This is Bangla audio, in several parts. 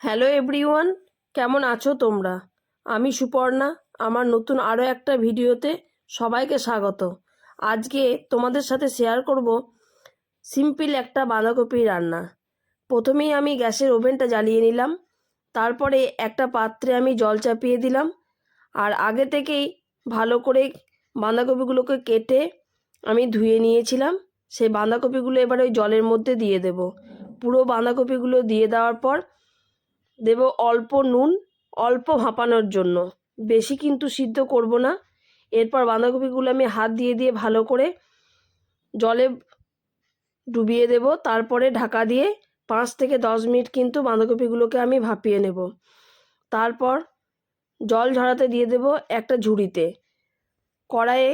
হ্যালো এভরিওয়ান কেমন আছো তোমরা? আমি সুপর্ণা। আমার নতুন আরও একটা ভিডিওতে সবাইকে স্বাগত। আজকে তোমাদের সাথে শেয়ার করব সিম্পল একটা বাঁধাকপি রান্না। প্রথমেই আমি গ্যাসের ওভেনটা জ্বালিয়ে নিলাম। তারপরে একটা পাত্রে আমি জল চাপিয়ে দিলাম। আর আগে থেকেই ভালো করে বাঁধাকপিগুলোকে কেটে আমি ধুয়ে নিয়েছিলাম। সেই বাঁধাকপিগুলো এবার ওই জলের মধ্যে দিয়ে দেব। পুরো বাঁধাকপিগুলো দিয়ে দেওয়ার পর দেব অল্প নুন, অল্প ভাপানোর জন্য। বেশি কিন্তু সিদ্ধ করব না। এরপর বাঁধাকপিগুলো আমি হাত দিয়ে দিয়ে ভালো করে জলে ডুবিয়ে দেব। তারপরে ঢাকা দিয়ে পাঁচ থেকে দশ মিনিট কিন্তু বাঁধাকপিগুলোকে আমি ভাপিয়ে নেব। তারপর জল ঝরাতে দিয়ে দেব একটা ঝুড়িতে। কড়াইয়ে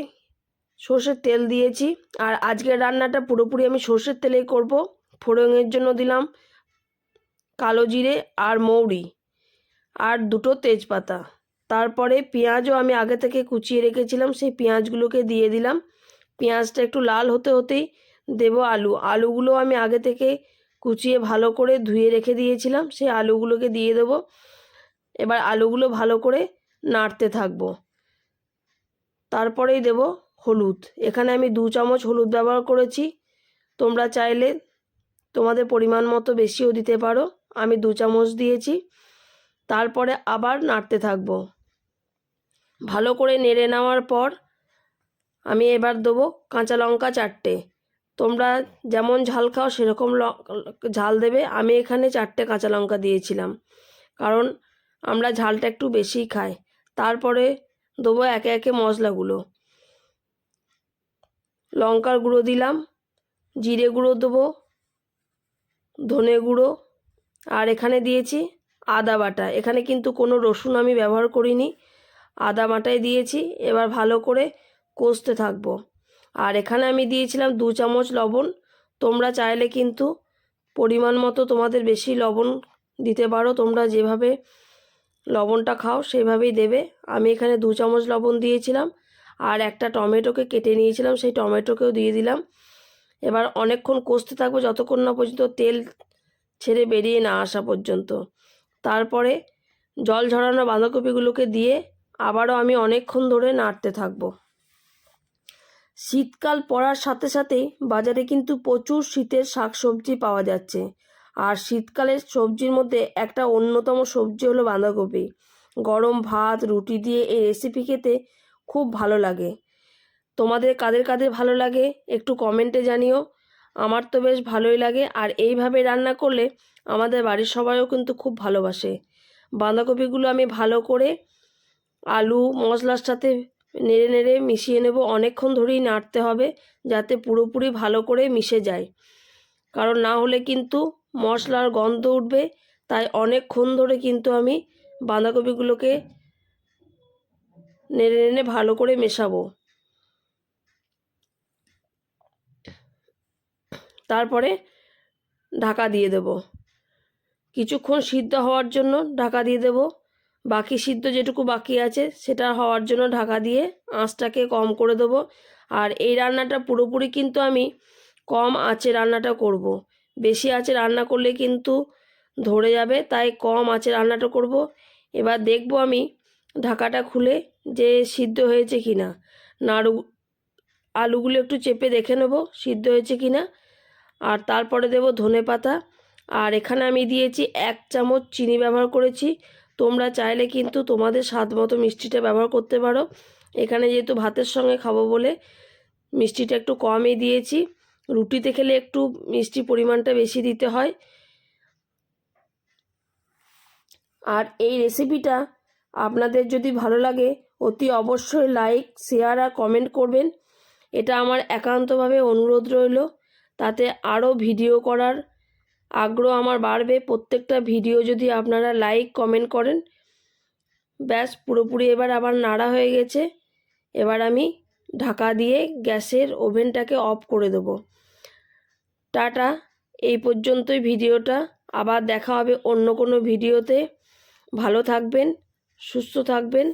সর্ষের তেল দিয়েছি। আর আজকের রান্নাটা পুরোপুরি আমি সর্ষের তেলেই করব। ফোড়নের জন্য দিলাম কালো জিরে আর মৌরি আর দুটো তেজপাতা। তারপরে পেঁয়াজও আমি আগে থেকে কুচিয়ে রেখেছিলাম, সেই পেঁয়াজগুলোকে দিয়ে দিলাম। পেঁয়াজটা একটু লাল হতে হতেই দেব আলু। আলুগুলো আমি আগে থেকে কুচিয়ে ভালো করে ধুয়ে রেখে দিয়েছিলাম, সেই আলুগুলোকে দিয়ে দেব। এবার আলুগুলো ভালো করে নাড়তে থাকব। তারপরেই দেব হলুদ। এখানে আমি দু চামচ হলুদ ব্যবহার করেছি। তোমরা চাইলে তোমাদের পরিমাণ মতো বেশিও দিতে পারো। আমি দু চামচ দিয়েছি। তারপরে আবার নাড়তে থাকব। ভালো করে নেড়ে নেওয়ার পর আমি এবার দেবো কাঁচা লঙ্কা চারটে। তোমরা যেমন ঝাল খাও সেরকম ঝাল দেবে। আমি এখানে চারটে কাঁচা লঙ্কা দিয়েছিলাম। কারণ আমরা ঝালটা একটু বেশিই খাই। তারপরে দেবো একে একে মশলাগুলো। লঙ্কার গুঁড়ো দিলাম। জিরে গুঁড়ো দেবো। ধনে গুঁড়ো। আর এখানে দিয়েছি আদা বাটা। এখানে কিন্তু কোনো রসুন আমি ব্যবহার করিনি। আদা বাটাই দিয়েছি। এবার ভালো করে কষতে থাকব। আর এখানে আমি দিয়েছিলাম দু চামচ লবণ। তোমরা চাইলে কিন্তু পরিমাণ মতো তোমাদের বেশি লবণ দিতে পারো। তোমরা যেভাবে লবণটা খাও সেভাবেই দেবে। আমি এখানে দু চামচ লবণ দিয়েছিলাম। আর একটা টমেটোকে কেটে নিয়েছিলাম। সেই টমেটোকেও দিয়ে দিলাম। এবার অনেকক্ষণ কষতে থাকব। যতক্ষণ না পর্যন্ত তেল ছেড়ে বেরিয়ে না আসা পর্যন্ত। তারপরে জল ঝরানো বাঁধাকপিগুলোকে দিয়ে আবারও আমি অনেকক্ষণ ধরে নাড়তে থাকব। শীতকাল পড়ার সাথে সাথেই বাজারে কিন্তু প্রচুর শীতের শাক সবজি পাওয়া যাচ্ছে। আর শীতকালের সবজির মধ্যে একটা অন্যতম সবজি হলো বাঁধাকপি। গরম ভাত, রুটি দিয়ে এই রেসিপি খেতে খুব ভালো লাগে। তোমাদের কাদের কাদের ভালো লাগে একটু কমেন্টে জানিও। আমার তো বেশ ভালোই লাগে। আর এইভাবে রান্না করলে আমাদের বাড়ির সবাইও কিন্তু খুব ভালোবাসে। বাঁধাকপিগুলো আমি ভালো করে আলু, মশলার সাথে নেড়ে নেড়ে মিশিয়ে নেব। অনেকক্ষণ ধরেই নাড়তে হবে যাতে পুরোপুরি ভালো করে মিশে যায়। কারণ না হলে কিন্তু মশলার গন্ধ উঠবে। তাই অনেকক্ষণ ধরে কিন্তু আমি বাঁধাকপিগুলোকে নেড়ে নেড়ে ভালো করে মেশাবো। তারপরে ঢাকা দিয়ে দেব। কিছুক্ষণ সিদ্ধ হওয়ার জন্য ঢাকা দিয়ে দেব। বাকি সিদ্ধ যেটুকু বাকি আছে সেটা হওয়ার জন্য ঢাকা দিয়ে আঁচটাকে কম করে দেব। আর এই রান্নাটা পুরোপুরি কিন্তু আমি কম আঁচে রান্নাটা করব। বেশি আঁচে রান্না করলে কিন্তু ধরে যাবে, তাই কম আঁচে রান্নাটা করব। এবার দেখব আমি ঢাকাটা খুলে যে সিদ্ধ হয়েছে কি না নাড়ু, আলুগুলো একটু চেপে দেখে নেব সিদ্ধ হয়েছে কি না আর তারপরে দেব ধনে পাতা। আর এখানে আমি দিয়েছি এক চামচ চিনি ব্যবহার করেছি। তোমরা চাইলে কিন্তু তোমাদের স্বাদ মতো মিষ্টিটা ব্যবহার করতে পারো। এখানে যেহেতু ভাতের সঙ্গে খাব বলে মিষ্টিটা একটু কমই দিয়েছি। রুটিতে খেলে একটু মিষ্টি পরিমাণটা বেশি দিতে হয়। আর এই রেসিপিটা আপনাদের যদি ভালো লাগে, অতি অবশ্যই লাইক, শেয়ার আর কমেন্ট করবেন। এটা আমার একান্তভাবে অনুরোধ রইল। তাতে আরও ভিডিও করার আগ্রহ আমার বাড়বে। প্রত্যেকটা ভিডিও যদি আপনারা লাইক, কমেন্ট করেন, ব্যাস পুরোপুরি এবার আবার নাড়া হয়ে গেছে। এবার আমি ঢাকা দিয়ে গ্যাসের ওভেনটাকে অফ করে দেবো। টাটা। এই পর্যন্তই ভিডিওটা। আবার দেখা হবে অন্য কোনো ভিডিওতে। ভালো থাকবেন, সুস্থ থাকবেন।